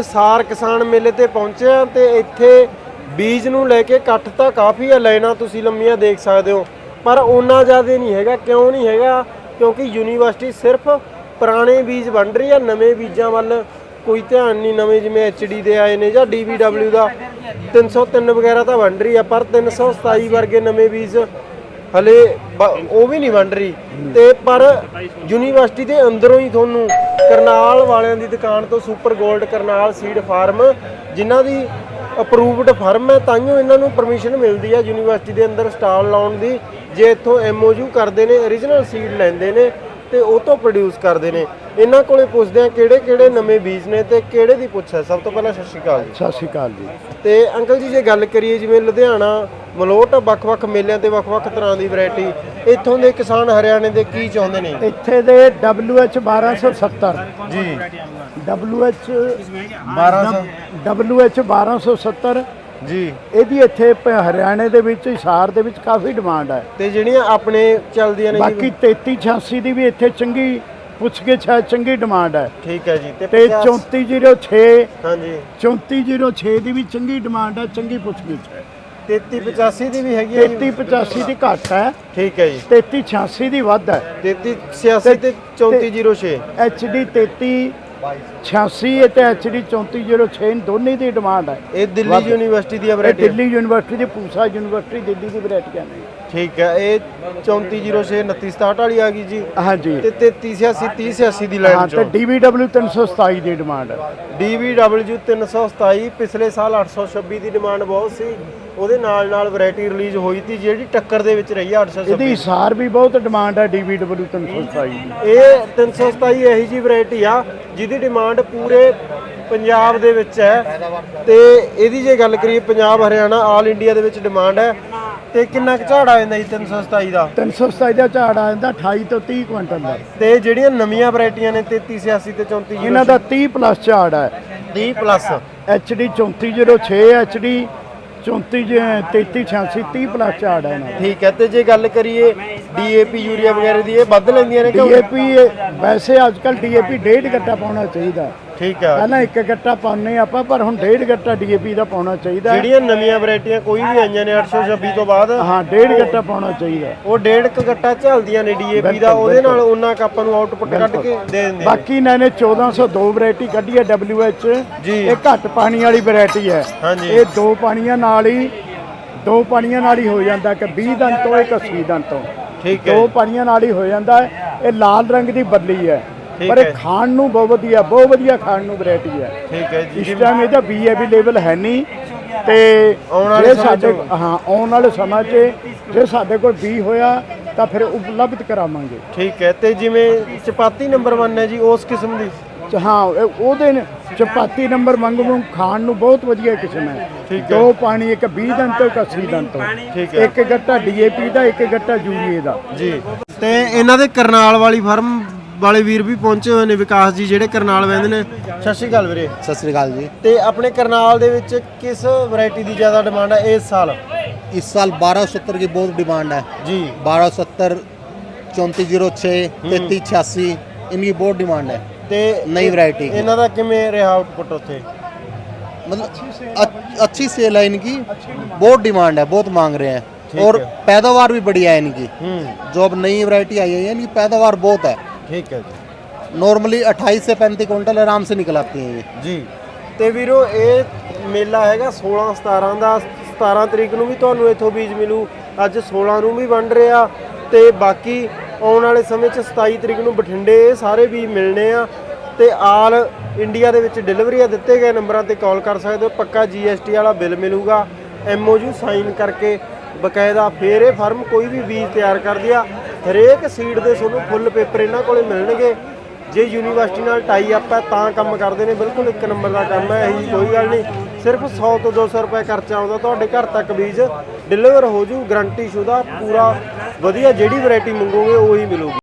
ਹਿਸਾਰ ਕਿਸਾਨ ਮੇਲੇ ਤੇ ਪਹੁੰਚੇ ਆ ਤੇ ਇੱਥੇ ਬੀਜ ਨੂੰ ਲੈ ਕੇ ਇਕੱਠ ਤਾਂ ਕਾਫੀ ਆ ਲਾਈਨਾਂ ਤੁਸੀਂ ਲੰਮੀਆਂ ਦੇਖ ਸਕਦੇ ਹੋ। ਪਰ ਉਹਨਾਂ ਜ਼ਿਆਦਾ ਨਹੀਂ ਹੈਗਾ, ਕਿਉਂ ਨਹੀਂ ਹੈਗਾ? ਕਿਉਂਕਿ ਯੂਨੀਵਰਸਿਟੀ ਸਿਰਫ ਪੁਰਾਣੇ ਬੀਜ ਵੰਡ ਰਹੀ ਆ, ਨਵੇਂ ਬੀਜਾਂ ਵੱਲ ਕੋਈ ਧਿਆਨ ਨਹੀਂ, ਨਵੇਂ ਜਿਵੇਂ ਐਚਡੀ ਦੇ ਆਏ ਨੇ ਜਾਂ ਡੀਵੀਡਬਲਿਊ ਦਾ। 303 ਵਗੈਰਾ ਤਾਂ ਵੰਡ ਰਹੀ ਆ, ਪਰ 327 ਵਰਗੇ ਨਵੇਂ ਬੀਜ ਹਲੇ ਉਹ ਵੀ ਨਹੀਂ ਵੰਡ ਰਹੀ। ਤੇ ਪਰ ਯੂਨੀਵਰਸਿਟੀ ਦੇ ਅੰਦਰੋਂ ਹੀ ਤੁਹਾਨੂੰ ਕਰਨਾਲ ਵਾਲਿਆਂ ਦੀ ਦੁਕਾਨ ਤੋਂ ਸੁਪਰ 골ਡ ਕਰਨਾਲ ਸੀਡ ਫਾਰਮ ਜਿਨ੍ਹਾਂ ਦੀ ਅਪਰੂਵਡ ਫਰਮ ਹੈ ਤਾਈਓ ਇਹਨਾਂ ਨੂੰ ਪਰਮਿਸ਼ਨ ਮਿਲਦੀ ਹੈ ਯੂਨੀਵਰਸਿਟੀ ਦੇ ਅੰਦਰ ਸਟਾਲ ਲਾਉਣ ਦੀ, ਜੇ ਇੱਥੋਂ ਐਮਓਯੂ ਕਰਦੇ ਨੇ origignal ਸੀਡ ਲੈਂਦੇ ਨੇ ਤੇ ਉਹ ਤੋਂ ਪ੍ਰੋਡਿਊਸ ਕਰਦੇ ਨੇ। ਇਹਨਾਂ ਕੋਲੇ ਪੁੱਛਦੇ ਆ ਕਿਹੜੇ ਕਿਹੜੇ ਨਵੇਂ ਬੀਜ ਨੇ ਤੇ ਕਿਹੜੇ ਦੀ ਪੁੱਛ ਹੈ। ਸਭ ਤੋਂ ਪਹਿਲਾਂ ਸਤਿ ਸ਼੍ਰੀ ਅਕਾਲ ਜੀ। ਸਤਿ ਸ਼੍ਰੀ ਅਕਾਲ ਜੀ। ਤੇ ਅੰਕਲ ਜੀ ਜੇ ਗੱਲ ਕਰੀਏ ਜਿਵੇਂ ਲੁਧਿਆਣਾ ਮਲੋਟ ਵੱਖ-ਵੱਖ ਮੇਲਿਆਂ ਤੇ ਵੱਖ-ਵੱਖ ਤਰ੍ਹਾਂ ਦੀ ਵੈਰਾਈਟੀ ਇੱਥੋਂ ਦੇ ਕਿਸਾਨ ਹਰਿਆਣੇ ਦੇ ਕੀ ਚਾਹੁੰਦੇ ਨੇ? ਇੱਥੇ ਦੇ WH 1270 ਜੀ। WH 1200 WH 1270 ਜੀ। ਇਹਦੀ ਇੱਥੇ ਪ- ਹਰਿਆਣੇ ਦੇ ਵਿੱਚ ਹਿਸਾਰ ਦੇ ਵਿੱਚ ਕਾਫੀ ਡਿਮਾਂਡ ਹੈ। ਤੇ ਜਿਹੜੀਆਂ ਆਪਣੇ ਚੱਲਦੀਆਂ ਨੇ ਜੀ ਬਾਕੀ 3386 ਦੀ ਵੀ ਇੱਥੇ ਚੰਗੀ ਪੁੱਛ ਕੇ ਛਾ ਚੰਗੀ ਡਿਮਾਂਡ ਹੈ। ਠੀਕ ਹੈ ਜੀ ਤੇ ਤੇ 50 3406 ਹਾਂਜੀ। 3406 ਦੀ ਵੀ ਚੰਗੀ ਡਿਮਾਂਡ ਹੈ ਚੰਗੀ ਪੁੱਛ ਕੇ ਹੈ। 3385 ਦੀ ਵੀ ਹੈਗੀ ਹੈ ਜੀ। 3385 ਦੀ ਘੱਟ ਹੈ। ਠੀਕ ਹੈ ਜੀ। 3386 ਦੀ ਵੱਧ ਹੈ। 3386 ਤੇ 3406 HD 33 86 ਤੇ HD 3406 ਦੋਨੇ ਦੀ ਡਿਮਾਂਡ ਹੈ ਇਹ ਦਿੱਲੀ। ਯੂਨੀਵਰਸਿਟੀ ਦੀ ਵੈਰਾਈਟੀ ਦਿੱਲੀ ਯੂਨੀਵਰਸਿਟੀ ਦੀ ਪੂਸਾ ਯੂਨੀਵਰਸਿਟੀ ਦਿੱਲੀ ਦੀ ਵੈਰਾਈਟੀਆਂ ਨੇ ਠੀਕ ਹੈ ਇਹ 3406 2967 ਵਾਲੀ ਆ ਗਈ ਜੀ। ਹਾਂਜੀ। ਤੇ 3386 3086 ਦੀ ਹਾਂ ਲਾਈਨ ਤੇ ਚੋਂ DVW 327 ਦੀ ਡਿਮਾਂਡ ਹੈ DVW 327 ਪਿਛਲੇ ਸਾਲ 826 ਦੀ ਡਿਮਾਂਡ ਬਹੁਤ ਸੀ। ਉਹਦੇ ਨਾਲ ਨਾਲ ਵੈਰਾਈਟੀ ਰਿਲੀਜ਼ ਹੋਈ ਸੀ ਜਿਹੜੀ ਟੱਕਰ ਦੇ ਵਿੱਚ ਰਹੀ ਆ ਇਹਦੀ 826 ਹਿਸਾਰ ਵੀ ਬਹੁਤ ਡਿਮਾਂਡ ਹੈ DVW 327 ਦੀ। ਇਹ 327 ਇਹੀ ਜੀ ਵੈਰਾਈਟੀ ਆ ਜਿਹਦੀ ਡਿਮਾਂਡ ਪੂਰੇ ਪੰਜਾਬ ਦੇ ਵਿੱਚ ਹੈ। ਤੇ ਇਹਦੀ ਜੇ ਗੱਲ ਕਰੀਏ ਪੰਜਾਬ ਹਰਿਆਣਾ ਆਲ ਇੰਡੀਆ ਦੇ ਵਿੱਚ ਡਿਮਾਂਡ ਹੈ। ਤੇ ਕਿੰਨਾ ਕੁ ਝਾੜ ਆ ਜਾਂਦਾ ਜੀ 327 ਦਾ? 327 ਦਾ ਝਾੜ ਆ ਜਾਂਦਾ 28 ਤੋਂ 30 ਕੁਇੰਟਲ ਦਾ। ਤੇ ਜਿਹੜੀਆਂ ਨਵੀਆਂ ਵੈਰਾਈਟੀਆਂ ਨੇ 3386 ਤੇ 3406 ਇਹਨਾਂ ਦਾ 30 ਪਲੱਸ ਝਾੜ ਹੈ 30 ਪਲੱਸ HD 3406 HD 34 3386 30 ਪਲੱਸ ਝਾੜ ਹੈ ਇਹਨਾਂ ਦਾ। ਠੀਕ ਹੈ ਤੇ ਜੇ ਗੱਲ ਕਰੀਏ ਡੀਏਪੀ ਯੂਰੀਆ ਵਗੈਰਾ ਦੀ ਇਹ ਵੱਧ ਲੈਂਦੀਆਂ ਨੇ ਕਿ ਡੀਏਪੀ ਵੈਸੇ ਅੱਜ ਕੱਲ ਡੀਏਪੀ ਡੇਢ ਗੱਟਾ ਪਾਉਣਾ ਚਾਹੀਦਾ। ਠੀਕ ਹੈ ਪਹਿਲਾਂ ਇੱਕ ਗੱਟਾ ਪਾਉਂਦੇ ਆਪਾਂ ਪਰ ਹੁਣ ਡੇਢ ਗੱਟਾ ਡੀਏਪੀ ਦਾ ਪਾਉਣਾ ਚਾਹੀਦਾ। ਹੈ। ਜਿਹੜੀਆਂ ਨਵੀਆਂ ਵੈਰਾਈਟੀਆਂ ਕੋਈ ਵੀ ਆਈਆਂ ਨੇ 826 ਤੋਂ ਬਾਅਦ ਹਾਂ ਡੇਢ ਗੱਟਾ ਪਾਉਣਾ ਚਾਹੀਦਾ। ਉਹ ਡੇਢ ਕੁ ਗੱਟਾ ਝੱਲਦੀਆਂ ਨੇ ਡੀਏਪੀ ਦਾ ਉਹਦੇ ਨਾਲ ਉਹਨਾਂ ਕ ਆਪਾਂ ਨੂੰ ਆਊਟਪੁੱਟ ਕੱਢ ਕੇ ਦੇ ਦਿੰਦੇ ਨੇ ਬਾਕੀ ਇਹਨਾਂ ਨੇ 1402 ਵੈਰਾਈਟੀ ਕੱਢੀ ਹੈ WH ਜੀ। ਇਹ ਘੱਟ ਪਾਣੀ ਵਾਲੀ ਵੈਰਾਈਟੀ ਹੈ। ਹਾਂਜੀ। ਇਹ ਦੋ ਪਾਣੀਆਂ ਨਾਲ ਹੀ ਦੋ ਪਾਣੀਆਂ ਨਾਲ ਹੀ ਹੋ ਜਾਂਦਾ ਕਿ 20 ਦਿਨ ਤੋਂ ਇੱਕ 80 ਦਿਨ ਤੋਂ। ਠੀਕ ਹੈ। ਦੋ ਪਾਣੀਆਂ ਨਾਲ ਹੀ ਹੋ ਜਾਂਦਾ। ਹੈ ਇਹ ਲਾਲ ਰੰਗ ਦੀ ਬੱਲੀ ਹੈ। ਪਰ। ਇਹ ਖਾਣ ਨੂੰ ਬਹੁਤ ਵਧੀਆ ਬਹੁਤ ਵਧੀਆ ਖਾਣ ਨੂੰ ਵੈਰਾਈਟੀ ਹੈ। ਠੀਕ ਹੈ ਜੀ ਇਸ ਟਾਈਮ ਇਹਦਾ ਬੀ ਅਵੇਲੇਬਲ ਹੈ ਨਹੀਂ ਤੇ ਆਉਣ ਵਾਲੇ ਜੇ ਸਾਡੇ ਹਾਂ ਆਉਣ ਵਾਲੇ ਸਮਾਂ 'ਚ ਜੇ ਸਾਡੇ ਕੋਲ ਬੀ ਹੋਇਆ ਤਾਂ ਫਿਰ ਉਪਲਬਧ ਕਰਾਵਾਂਗੇ। ਠੀਕ ਹੈ ਤੇ ਜਿਵੇਂ ਚਪਾਤੀ ਨੰਬਰ 1 ਹੈ ਜੀ ਉਸ ਕਿਸਮ ਦੀ? ਹਾਂ ਉਹਦੇ ਨੇ ਚਪਾਤੀ ਨੰਬਰ ਮੰਗੂ ਖਾਣ ਨੂੰ ਬਹੁਤ ਵਧੀਆ ਕਿਸਮ ਹੈ। ਦੋ ਪਾਣੀ ਇੱਕ 20 ਦਿਨ ਤੋਂ ਇੱਕ 80 ਦਿਨ ਤੋਂ। ਇੱਕ ਗੱਟਾ ਡੀਏਪੀ ਦਾ ਇੱਕ ਗੱਟਾ ਯੂਰੀਏ ਦਾ। ਜੀ। ਤੇ ਇਹਨਾਂ ਦੇ ਕਰਨਾਲ ਵਾਲੀ ਫਰਮ ਵਾਲੇ ਵੀਰ ਵੀ ਪਹੁੰਚੇ ਹੋਏ ਨੇ ਵਿਕਾਸ ਜੀ ਜਿਹੜੇ ਕਰਨਾਲ ਵਹਿੰਦੇ ਨੇ ਸਤਿ ਸ਼੍ਰੀ ਅਕਾਲ ਵੀਰੇ ਸਤਿ ਸ੍ਰੀ ਅਕਾਲ ਜੀ ਤੇ ਆਪਣੇ ਕਰਨਾਲ ਦੇ ਵਿੱਚ ਕਿਸ ਵੈਰਾਈਟੀ ਦੀ ਜ਼ਿਆਦਾ ਡਿਮਾਂਡ ਹੈ ਇਸ ਸਾਲ इस साल 1270 की बहुत डिमांड है ਜੀ 1270 चौंतीस जीरो छः तैतीस छियासी इनकी बहुत डिमांड है ਤੇ नई वैरायटी की ਇਹਨਾਂ ਦਾ ਕਿਵੇਂ ਰਿਹਾ ਆਊਟਪੁੱਟ ਉੱਥੇ मतलब अच- अच्छी सेल है इनकी बहुत डिमांड है बहुत मांग रहे हैं और है। पैदावार भी बढ़िया है इनकी ਹੂੰ जो अब नई वैरायटी आई है इनकी पैदावार बहुत है ਠੀਕ ਹੈ ਜੀ नॉर्मली 28 से 35 कुंटल आराम से निकल आती हैं ये ਜੀ ਤੇ ਵੀਰੋ ਇਹ ਮੇਲਾ ਹੈਗਾ 16 17 ਦਾ 17 ਤਰੀਕ ਨੂੰ ਵੀ ਤੁਹਾਨੂੰ ਇੱਥੋਂ ਬੀਜ ਮਿਲੂ ਅੱਜ 16 ਨੂੰ ਵੀ ਵੰਡ ਰਿਹਾ ਤੇ ਬਾਕੀ ਆਉਣ ਵਾਲੇ ਸਮੇਂ 'ਚ 27 ਤਰੀਕ ਨੂੰ ਬਠਿੰਡੇ ਇਹ ਸਾਰੇ ਵੀ ਮਿਲਣੇ ਆ ਤੇ ਆਲ ਇੰਡੀਆ ਦੇ ਵਿੱਚ ਡਿਲੀਵਰੀ ਆ ਦਿੱਤੇ ਗਏ ਨੰਬਰਾਂ ਤੇ ਕਾਲ ਕਰ ਸਕਦੇ ਹੋ ਪੱਕਾ GST ਵਾਲਾ ਬਿੱਲ ਮਿਲੂਗਾ MOU ਸਾਈਨ ਕਰਕੇ ਬਕਾਇਦਾ ਫੇਰ ਇਹ ਫਰਮ ਕੋਈ ਵੀ ਬੀਜ ਤਿਆਰ ਕਰਦੀ ਆ ਹਰੇਕ ਸੀਟ ਦੇ ਤੁਹਾਨੂੰ ਫੁੱਲ ਪੇਪਰ ਇਹਨਾਂ ਕੋਲੇ ਮਿਲਣਗੇ। ਜੇ ਯੂਨੀਵਰਸਿਟੀ ਨਾਲ ਟਾਈ ਅਪ ਹੈ, ਤਾਂ ਕੰਮ ਕਰਦੇ ਨੇ। ਬਿਲਕੁਲ ਇੱਕ ਨੰਬਰ ਦਾ ਕੰਮ ਹੈ, ਇਹੀ ਕੋਈ ਗੱਲ ਨਹੀਂ। ਸਿਰਫ 100 ਤੋਂ 200 ਰੁਪਏ ਖਰਚਾ ਆਉਂਦਾ, ਤੁਹਾਡੇ ਘਰ ਤੱਕ ਬੀਜ ਡਿਲੀਵਰ ਹੋ ਜੂ ਗਰੰਟੀ ਸ਼ੁਦਾ, ਪੂਰਾ ਵਧੀਆ ਜਿਹੜੀ ਵੈਰਾਈਟੀ ਮੰਗੋਗੇ, ਉਹੀ ਮਿਲੂਗੀ।